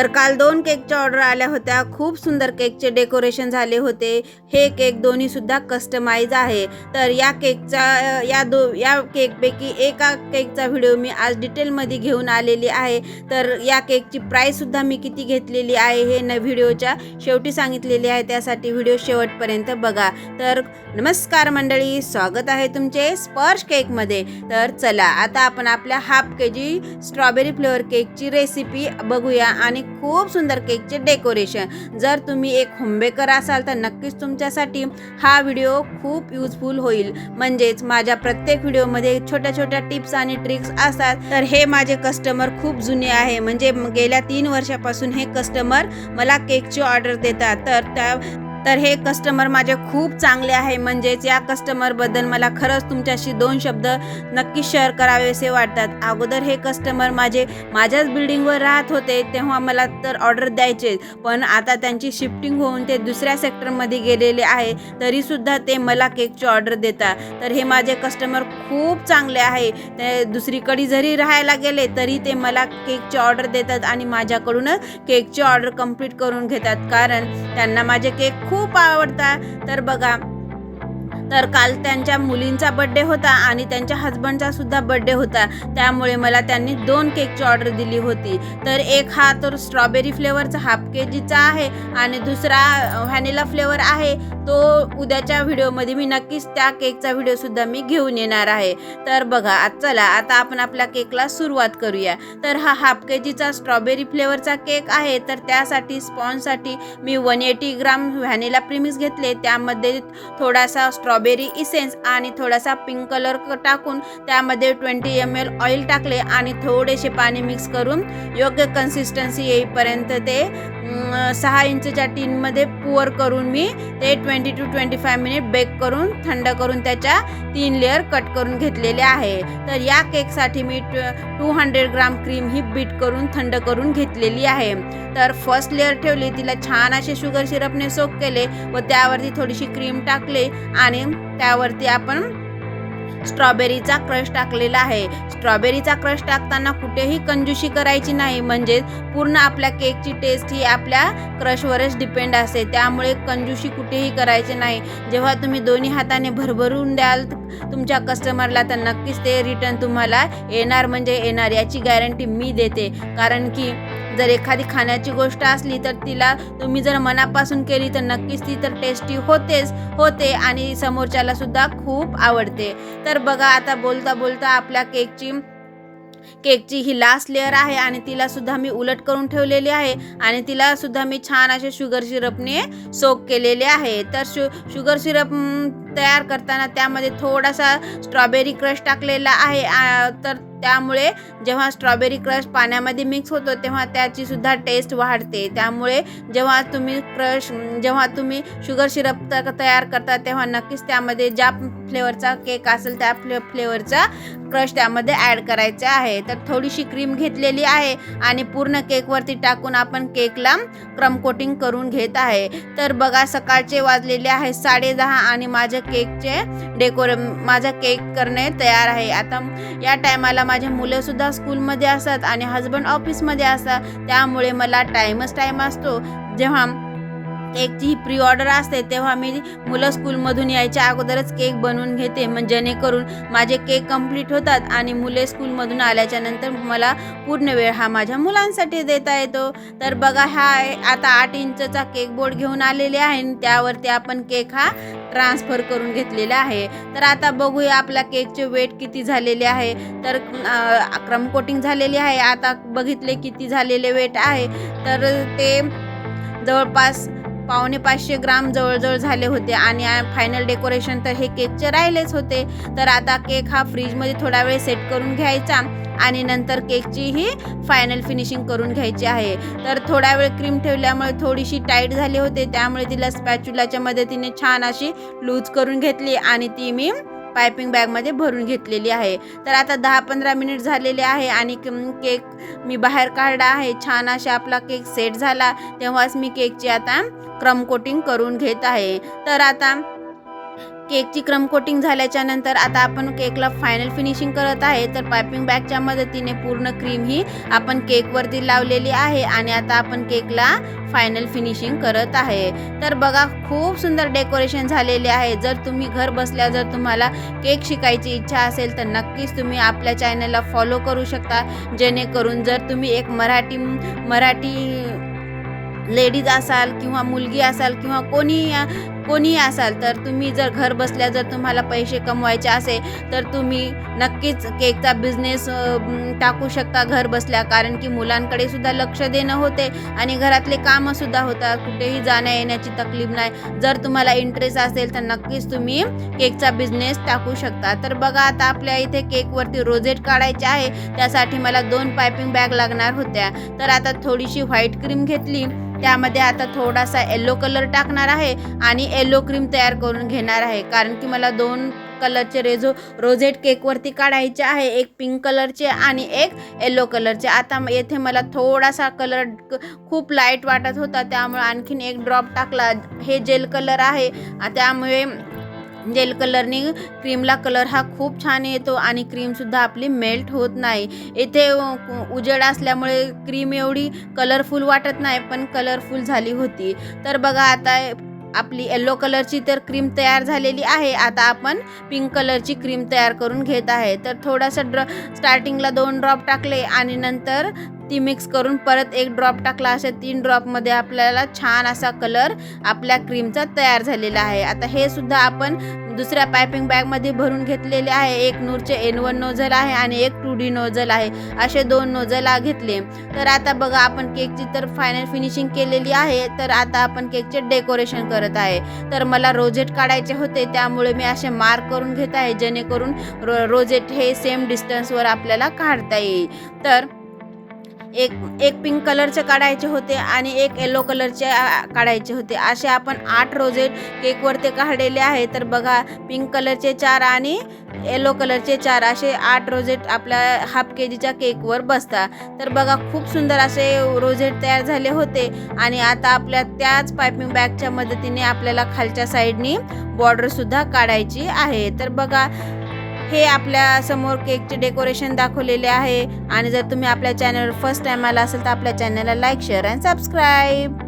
तर काल दोन केकच्या ऑर्डर आल्या होत्या. खूप सुंदर केकचे डेकोरेशन झाले होते. हे केक दोन्ही सुद्धा कस्टमाइज आहे. तर या केकचा या दो या केकपैकी एका केकचा व्हिडिओ मी आज डिटेलमध्ये घेऊन आलेली आहे. तर या केकची प्राईससुद्धा मी किती घेतलेली आहे हे न व्हिडिओच्या शेवटी सांगितलेली आहे. त्यासाठी व्हिडिओ शेवटपर्यंत बघा. तर नमस्कार मंडळी स्वागत आहे तुमचे स्पर्श केकमध्ये. तर चला आता आपण आपल्या half K G strawberry flavour केकची रेसिपी बघूया. आणि खूप सुंदर केकचे डेकोरेशन. जर तुम्ही एक होमबेकर असाल तर नक्कीच तुमच्यासाठी हा व्हिडिओ खूप युजफुल होईल. म्हणजेच माझ्या प्रत्येक व्हिडिओमध्ये छोट्या छोट्या टिप्स आणि ट्रिक्स असतात. तर हे माझे कस्टमर खूप जुने आहे. म्हणजे गेल्या तीन वर्षापासून हे कस्टमर मला केकची ऑर्डर देतात. तर त्या तर हे कस्टमर माझे खूप चांगले आहे. म्हणजेच या कस्टमरबद्दल मला खरंच तुमच्याशी दोन शब्द नक्की शेअर करावेसे वाटतात. अगोदर हे कस्टमर माझे माझ्याच बिल्डिंगवर राहत होते तेव्हा मला तर ऑर्डर द्यायचे पण आता त्यांची शिफ्टिंग होऊन ते दुसऱ्या सेक्टरमध्ये गेलेले आहे तरीसुद्धा ते मला केकची ऑर्डर देतात. तर हे माझे कस्टमर खूप चांगले आहे. ते दुसरीकडे जरी राहायला गेले तरी ते मला केकची ऑर्डर देतात आणि माझ्याकडूनच केकची ऑर्डर कंप्लीट करून घेतात. कारण त्यांना माझे केक खूप आवडता. तर बघा तर काल त्यांच्या मुलींचा बड्डे होता आणि त्यांच्या हजबंडचा सुद्धा बड्डे होता. त्यामुळे मला त्यांनी दोन केकची ऑर्डर दिली होती. तर एक हा तर स्ट्रॉबेरी फ्लेवरचा हाफ के जीचा आहे आणि दुसरा व्हॅनिला फ्लेवर आहे. तो उद्याच्या व्हिडिओमध्ये मी नक्कीच त्या केकचा व्हिडिओसुद्धा मी घेऊन येणार आहे. तर बघा आज चला आता आपण आपल्या केकला सुरुवात करूया. तर हा हाफ के जीचा स्ट्रॉबेरी फ्लेवरचा केक आहे. तर त्यासाठी स्पॉन्जसाठी मी one eighty gram vanilla premix घेतले. त्यामध्ये थोडासा स्ट्रॉबेरी इसेन्स आणि थोडासा पिंक कलर टाकून त्यामध्ये ट्वेंटी एम एल ऑइल टाकले आणि थोडेसे पाणी मिक्स करून योग्य कन्सिस्टन्सी येईपर्यंत ते सहा इंचच्या टीनमध्ये पुअर करून मी ते twenty twenty to twenty five minute bake करून थंड करून त्याच्या तीन लेअर कट करून घेतलेले आहे. तर या केकसाठी मी टू हंड्रेड ग्राम क्रीम ही बीट करून थंड करून घेतलेली आहे. तर फर्स्ट लेअर ठेवली तिला छान असे शुगर सिरपने सोक केले व त्यावरती थोडीशी क्रीम टाकले आणि त्यावरती आपण स्ट्रॉबेरीचा क्रश टाकलेला आहे. स्ट्रॉबेरीचा क्रश टाकताना कुठेही कंजूशी करायची नाही. म्हणजेच पूर्ण आपल्या केकची टेस्ट ही आपल्या क्रशवरच डिपेंड असते. त्यामुळे कंजूशी कुठेही करायची नाही. जेव्हा तुम्ही दोन्ही हाताने भरभरून द्याल तुमच्या कस्टमरला तर नक्कीच ते रिटर्न तुम्हाला येणार. म्हणजे येणार याची गॅरंटी मी देते. कारण की जर एखादी खाण्याची गोष्ट असली तर तिला तुम्ही जर मनापासून केली तर नक्कीच ती तर टेस्टी होतेच होते आणि समोरच्याला सुद्धा खूप आवडते. तर बघा आता बोलता बोलता आपल्या केकची केकची ही लास्ट लेअर आहे आणि तिला सुद्धा मी उलट करून ठेवलेली आहे आणि तिला सुद्धा मी छान असे शुगर सिरपने सोक केलेले आहे. तर शु शुगर सिरप तयार करताना त्यामध्ये थोडासा स्ट्रॉबेरी क्रश टाकलेला आहे. तर त्यामुळे जेव्हा स्ट्रॉबेरी क्रश पाण्यामध्ये मिक्स होतो तेव्हा त्याची सुद्धा टेस्ट वाढते. त्यामुळे जेव्हा तुम्ही क्रश जेव्हा तुम्ही शुगर सिरप तयार करता तेव्हा नक्कीच त्यामध्ये ज्या फ्लेवरचा केक असेल त्या फ्ले फ्लेवरचा क्रश त्यामध्ये ॲड करायचा आहे. तर थोडीशी क्रीम घेतलेली आहे आणि पूर्ण केकवरती टाकून आपण केकला क्रम कोटिंग करून घेत आहे. तर बघा सकाळचे वाजलेले आहे साडेदहा आणि माझ्या केकचे डेकोरे माझा केक करणे तयार आहे. आता या टायमाला माझे मुलंसुद्धा स्कूलमध्ये असतात आणि हजबंड ऑफिसमध्ये असतात. त्यामुळे मला टाईमच टाईम असतो. जेव्हा केकची ही प्री ऑर्डर असते तेव्हा मी मुलं स्कूलमधून यायच्या अगोदरच केक बनवून घेते. मग जेणेकरून माझे केक कंप्लीट होतात आणि मुले स्कूलमधून आल्याच्यानंतर मला पूर्ण वेळ हा माझ्या मुलांसाठी देता येतो. तर बघा हा आता आठ इंचचा केक बोर्ड घेऊन आलेले आहे आणि त्यावरती आपण केक हा ट्रान्सफर करून घेतलेला आहे. तर आता बघूया आपल्या केकचे वेट किती झालेले आहे. तर क्रम कोटिंग झालेली आहे. आता बघितले किती झालेले वेट आहे. तर ते जवळपास पावणे पाचशे ग्राम जवळजवळ झाले होते आणि फायनल डेकोरेशन तर हे केकचे राहिलेच होते. तर आता केक हा फ्रीजमध्ये थोडा वेळ सेट करून घ्यायचा आणि नंतर केकची ही फायनल फिनिशिंग करून घ्यायची आहे. तर थोडा वेळ क्रीम ठेवल्यामुळे थोडीशी टाईट झाली होते त्यामुळे तिला स्पॅच्युलाच्या मदतीने छान अशी लूज करून घेतली आणि ती मी पायपिंग बॅगमध्ये भरून घेतलेली आहे. तर आता दहा पंधरा मिनिट झालेले आहे आणि केक मी बाहेर काढला आहे. छान अशा आपला केक सेट झाला. तेव्हाच मी केकची आता क्रम कोटिंग करून घेत आहे. तर आता केकची क्रम कोटिंग झाल्याच्यानंतर आता आपण केकला फायनल फिनिशिंग करत आहे. तर पायपिंग बॅगच्या मदतीने पूर्ण क्रीम ही आपण केकवरती लावलेली आहे आणि आता आपण केकला फायनल फिनिशिंग करत आहे. तर बघा खूप सुंदर डेकोरेशन झालेले आहे. जर तुम्ही घर बसल्या जर तुम्हाला केक शिकायची इच्छा असेल तर नक्कीच तुम्ही आपल्या चॅनलला फॉलो करू शकता. जेणेकरून जर तुम्ही एक मराठी मराठी लेडीज असाल किंवा मुलगी असाल किंवा कोणी कोणीही असाल तर तुम्ही जर घर बसल्या जर तुम्हाला पैसे कमवायचे असेल तर तुम्ही नक्कीच केकचा बिझनेस टाकू शकता घर बसल्या. कारण की मुलांकडे सुद्धा लक्ष देणं होते आणि घरातले कामंसुद्धा होतात. कुठेही जाण्या येण्याची तकलीफ नाही. जर तुम्हाला इंटरेस्ट असेल तर नक्कीच तुम्ही केकचा बिझनेस टाकू शकता. तर बघा आता आपल्या इथे केकवरती रोजेट काढायचे आहे. त्यासाठी मला दोन पायपिंग बॅग लागणार होत्या. तर आता थोडीशी व्हाईट क्रीम घेतली. त्यामध्ये आता थोडासा येल्लो कलर टाकणार आहे आणि येल्लो क्रीम तयार करून घेणार आहे. कारण की मला दोन कलरचे रेझो रोझेट केकवरती काढायचे आहे. एक पिंक कलरचे आणि एक येल्लो कलरचे आता येथे मला थोडासा कलर खूप लाइट वाटत होता. त्यामुळे आणखीन एक ड्रॉप टाकला. हे जेल कलर आहे. त्यामुळे म्हणजे जेल कलरने क्रीमला कलर हा खूप छान येतो आणि क्रीमसुद्धा आपली मेल्ट होत नाही. इथे उजेड असल्यामुळे क्रीम एवढी कलरफुल वाटत नाही पण कलरफुल झाली होती. तर बघा आता आपली येल्लो कलरची तर क्रीम तयार झालेली आहे. आता आपण पिंक कलरची क्रीम तयार करून घेत आहे. तर थोडासा ड्र स्टार्टिंगला दोन ड्रॉप टाकले आणि नंतर ती मिक्स करून परत एक ड्रॉप टाकला अशा तीन ड्रॉपमध्ये आपल्याला छान असा कलर आपल्या क्रीमचा तयार झालेला आहे. आता हे सुद्धा आपण दुसऱ्या पायपिंग बॅगमध्ये भरून घेतलेले आहे. एक नूरचे एन वन नोझल आहे आणि एक टू डी नोझल आहे. असे दोन नोझल घेतले. तर आता बघा आपण केकची तर फायनल फिनिशिंग केलेली आहे. तर आता आपण केकचे डेकोरेशन करत आहे. तर मला रोजेट काढायचे होते त्यामुळे मी असे मार्क करून घेत आहे जेणेकरून रो रोजेट हे सेम डिस्टन्सवर आपल्याला काढता येईल. तर एक एक पिंक कलरचे काढायचे होते आणि एक येलो कलरचे काढायचे होते. असे आपण आठ रोजेट केकवरती काढलेले आहे. तर बघा पिंक कलरचे चार आणि येलो कलरचे चार असे आठ रोजेट आपल्या हाफ के जीच्या केकवर बसतात. तर बघा खूप सुंदर असे रोजेट तयार झाले होते. आणि आता आपल्या त्याच पायपिंग बॅगच्या मदतीने आपल्याला खालच्या साईडनी बॉर्डरसुद्धा काढायची आहे. तर बघा हे आपल्यासमोर केकचे डेकोरेशन दाखवलेले आहे. आणि जर तुम्ही आपल्या चॅनलवर फर्स्ट टाईम आला असेल तर आपल्या चॅनलला लाईक शेअर अँड सबस्क्राईब